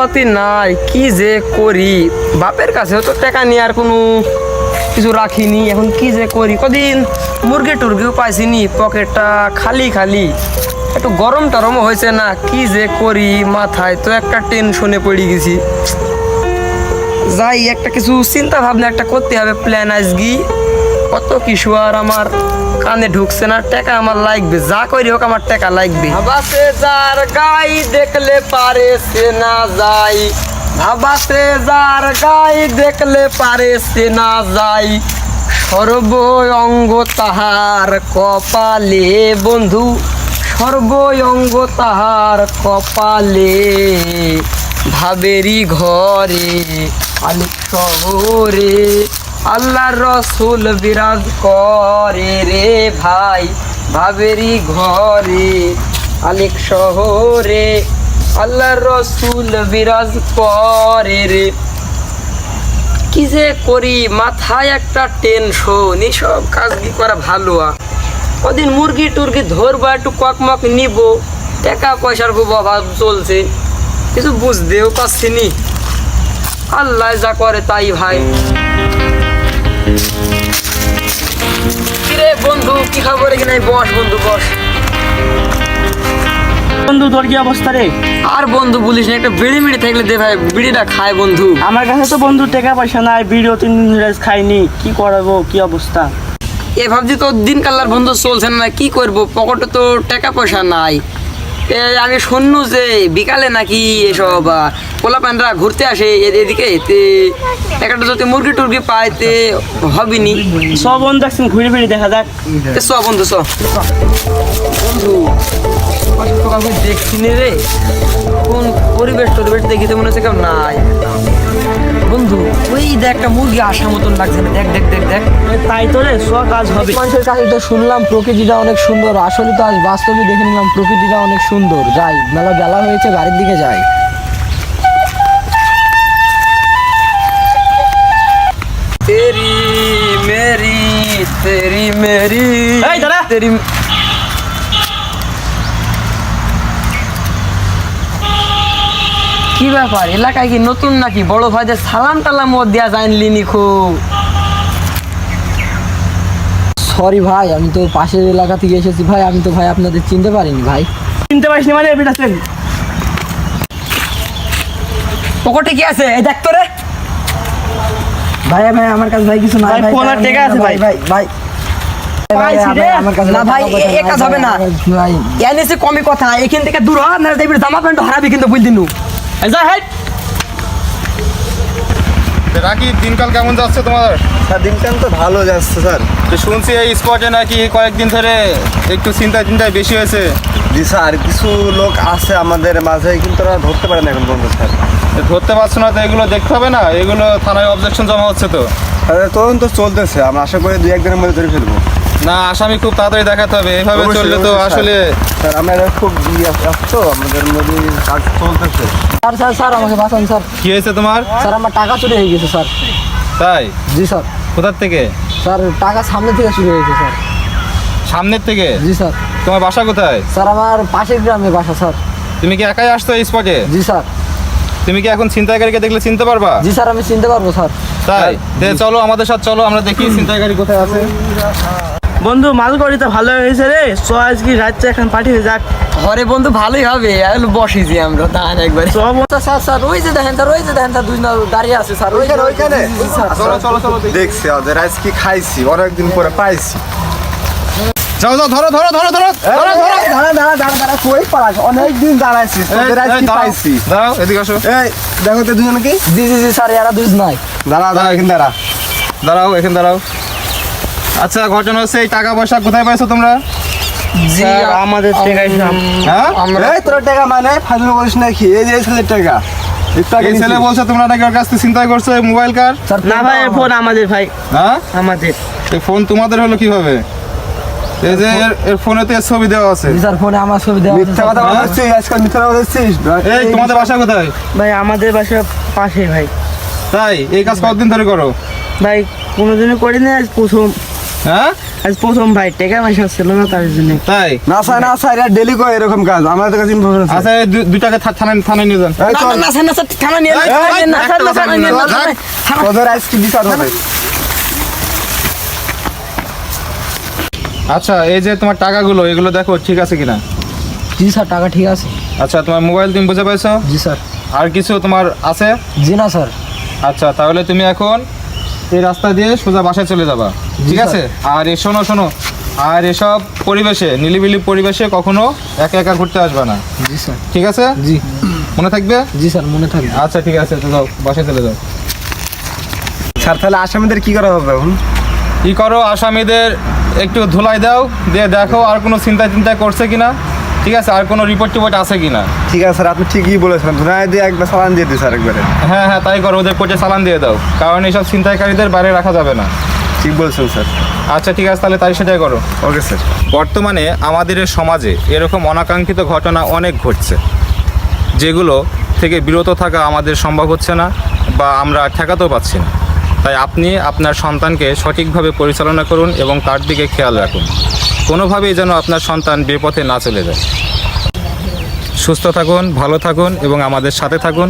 পাতি নাই, কি যে করি? বাপের কাছেও তো টাকা নিয়ে আর কোনো কিছু রাখিনি, এখন কি যে করি? কদিন মুরগি টুরগিও পাইছিনি, পকেটটা খালি খালি। একটু গরম টরমও হয়েছে না, কি যে করি? মাথায় তো একটা টেনশনে পড়ে গেছি। যাই, একটা কিছু চিন্তা ভাবনা, একটা করতে হবে প্ল্যান আজগি কত কিছু আর আমার কানে ঢুকছে না, টাকা আমার লাগবে, যা করি হোক আমার টাকা লাগবে। ভাবাসে যার গাই দেখলে পারে সে না যাই। ভাবাসে যার গাই দেখলে পারে সে না যাই। সর্ব অঙ্গ তাহার কপালে বন্ধু সর্ব অঙ্গ তাহার কপালে ভাবেরি ঘরে, আলিক শহরে। আল্লাহর রসুল বিরাজ করে রে ভাই ভাবেরি ঘরে আলিক শহরে। আল্লাহর রসুল বিরাজ করে রে। কি যে করি, মাথায় একটা টেনশন এইসব কাজ কি করা ভালো কদিন মুরগি টুরগি ধরবো, একটু ককমক নিব, টাকা পয়সার খুব অভাব চলছে। কিছু বুঝতেও পারছি নি। আল্লাহ যা করে তাই ভাই। কিরে বন্ধু কি খবর এখানে? বস বন্ধু বস। বন্ধু তোর কি অবস্থা রে? আর বন্ধু বলিস না একটা বিড়ি মিড়ি থাকলে দে ভাই বিড়িটা খায় বন্ধু। আমার কাছে তো বন্ধু টাকা পয়সা নাই ভিডিও তিন দিন ধরে খাইনি কি করাবো কি অবস্থা? এ ভাবছি তো দিন কালার বন্ধু চলছে না কি করব? পকেটে তো টাকা পয়সা নাই। আমি শুননু যে বিকালে নাকি এসব পোলা প্যানরা ঘুরতে আসে এদিকে তে একটা যদি মুরগি টুরগি পায় তে হবিনি সব বন্ধু একদিন ঘুরে ফিরে দেখা যাক। তে চ বন্ধু চ। বন্ধু কাউকে দেখছি রে। কোন পরিবেশ টরিবেশ দেখিতে মনে হচ্ছে কেউ নাই। বন্ধু ওই দেখ একটা মুরগি আসার মতন লাগছে না দেখ দেখ দেখ দেখ। তাই তো রে সব কাজ হবে। মানুষের কাছে তো শুনলাম প্রকৃতিটা অনেক সুন্দর আসলে তো আজ বাস্তবে দেখে নিলাম প্রকৃতিটা অনেক সুন্দর। যাই মেলা বেলা হয়েছে বাড়ির দিকে যাই। তেরি মেরি তেরি মেরি তেরি কি ব্যাপার? এলাকায় কি নতুন নাকি? বড় ভাইদের সালাম টালাম ও দেওয়া যায়নি নিখো সরি ভাই আমি তো পাশের এলাকা থেকে এসেছি। ভাই আমি তো ভাই আপনাদের চিনতে পারিনি ভাই। চিনতে পারিস নি মানে এটা চেন পকেটে কি আছে? এই দেখ তো রে ভাই ভাই আমার কাছে ভাই কিছু নাই ভাই, আর টেকা আছে ভাই। ভাই। ভাই না ভাই, এ- কাজ হবে না। এনেছে কমই কথা। এখান থেকে দূর হ না জামা প্যান্ট হারাবি কিন্তু বুঝ দিনু রাকি দিনকাল কেমন যাচ্ছে তোমার? স্যার দিনকাল তো ভালো যাচ্ছে স্যার। তো শুনছি এই স্পটে নাকি কয়েকদিন ধরে একটু চিন্তা চিন্তায় বেশি হয়েছে। জি স্যার কিছু লোক আছে আমাদের মাঝে কিন্তু ওরা ধরতে পারে না এখন পর্যন্ত স্যার। তো ধরতে পারছ না তো এগুলো দেখতে হবে না? এগুলো থানায় অবজেকশন জমা হচ্ছে তো। তদন্ত চলতেছে। আমরা আশা করি দুই একদিনের মধ্যে ধরে ফেলব। না আসামি খুব তাড়াতাড়ি দেখাতে হবে। এভাবে চললে তো আসলে স্যার আমরা এটা খুব ইয়ে আস- তো আমাদের মধ্যে কাজ চলতেছে। স্যার স্যার স্যার আমাকে বাঁচান স্যার। কি হয়েছে তোমার? স্যার আমার টাকা চুরি হয়ে গেছে স্যার। তাই? জি স্যার। কোথার থেকে? স্যার টাকা সামনে থেকে চুরি হয়েছে স্যার। সামনের থেকে? জি স্যার। তোমার বাসা কোথায়? স্যার আমার পাশের গ্রামে বাসা স্যার। তুমি কি একাই আসছো এই স্পটে জি স্যার। তুমি কি এখন ছিনতাইকারীকে দেখলে চিনতে পারবা? জি স্যার আমি চিনতে পারব স্যার। তাই? চলো আমাদের সাথে চলো আমরা দেখি ছিনতাইকারী কোথায় আছে। বন্ধু মাল করি তো ভালো হয়েছে রে। চ আজকে রাত্রে এখন পাঠিয়ে যাক। ঘরে বন্ধু ভালোই হবে। আর বসেছি আমরা দাঁড়ান একবার। চ বন্ধু। স্যার, স্যার ওই যে দেখেন স্যার ওই যে দেখেন স্যার দুই না দাঁড়িয়ে আছে স্যার ওইখানে, ওইখানে? দেখছি ওদের আজকে খাইছি অনেকদিন পরে পাইছি। যাও যাও ধরো ধরো ধরো ধরো ধরো ধরো। দাঁড়া দাঁড়া দাঁড়া দাঁড়া কই পালাস অনেকদিন দাঁড়াইছি তোদের এই, এই, আজকে পাইছি। দাঁড়াও এদিকে আসো। এই দেখো তো দুজনে কি? জি জি জি স্যার এরা দুই নাই। দাঁড়া দাঁড়া এখানে দাঁড়া। দাঁড়াও এখানে দাঁড়াও। আচ্ছা ঘটনা হচ্ছে এই টাকা পয়সা কোথায় পাইছো তোমরা? জি স্যার, আমাদের হ্যাঁ? আমরা তোর টাকা মানে? ফাজল করিস নাকি এই যে ছেলের টাকা। এই ছেলে। বলছে তোমরা নাকি ওর কাছ থেকে চিন্তা করছ মোবাইল কার? না ভাই ফোন আমাদের ভাই। হ্যাঁ? আমাদের। এই ফোন তোমাদের হলো কীভাবে? এই যে এর- ছবি দেওয়া আছে। জি স্যার ফোনে আমার ছবি দেওয়া আছে, মিথ্যা কথা বলছিস? আজকাল মিথ্যা কথা বলছিস? এই তোমাদের বাসা কোথায়? ভাই আমাদের বাসা পাশে ভাই। তাই? এই কাজ কতদিন ধরে করো? ভাই কোনোদিনও করি না আজ প্রথম হ্যাঁ? আজ প্রথম ভাই টেকা পয়সা ছিল না তার জন্য। তাই? না স্যার না স্যার এটা ডেলি করে এরকম কাজ। আমাদের কাছে ইনফরমেশন আছে। আচ্ছা এই দু- দুই টাকা থা- থানায় থানায় নিয়ে যান। না, চল। না, না, স্যার, না, স্যার, থানা নিয়ে যান, এই, থানা এই, নিয়ে যান, না, স্যার, না, একটা নিয়ে যান, না, থানা থানা- তোদের আজকে বিচার হবে আচ্ছা এই যে তোমার টাকাগুলো এগুলো দেখো ঠিক আছে কিনা? জি স্যার টাকা ঠিক আছে। আচ্ছা তোমার মোবাইল তুমি বুঝে পাইছো? জি স্যার। আর কিছু তোমার আছে? জি না স্যার। আচ্ছা তাহলে তুমি এখন এই রাস্তা দিয়ে সোজা বাসায় চলে যাবা। ঠিক আছে? আর এ শোনো শোনো। আর এসব পরিবেশে নিলিবিলি পরিবেশে কখনো একা একা ঘুরতে আসবে না। জি স্যার। ঠিক আছে? জি। মনে থাকবে? জি স্যার মনে থাকবে। আচ্ছা ঠিক আছে তো যাও বাসায় চলে যাও। স্যার তাহলে আসামিদের কি করা হবে এখন? কি করো? আসামিদের একটু ধুলাই দাও দিয়ে দেখো আর কোনো চিন্তা চিন্তা করছে কিনা। ঠিক আছে আর কোনো রিপোর্ট টিপোর্ট আছে কি না ঠিক আছে স্যার আপনি ঠিকই বলেছেন। ধুনায় দিয়ে একবার সালান দিয়ে দিই স্যার একবারে। হ্যাঁ হ্যাঁ তাই করো ওদের কোর্টে চালান দিয়ে দাও। কারণ এইসব ছিনতাইকারীদের বাইরে রাখা যাবে না। ঠিক বলেছেন স্যার। আচ্ছা ঠিক আছে তাহলে তাই সেটাই করো। Okay sir. বর্তমানে আমাদের এই সমাজে এরকম অনাকাঙ্ক্ষিত ঘটনা অনেক ঘটছে যেগুলো থেকে বিরত থাকা আমাদের সম্ভব হচ্ছে না বা আমরা ঠেকাতেও পাচ্ছি না। তাই আপনি আপনার সন্তানকে সঠিকভাবে পরিচালনা করুন এবং তার দিকে খেয়াল রাখুন। কোনোভাবেই যেন আপনার সন্তান বেপথে না চলে যায়। সুস্থ থাকুন, ভালো থাকুন এবং আমাদের সাথে থাকুন।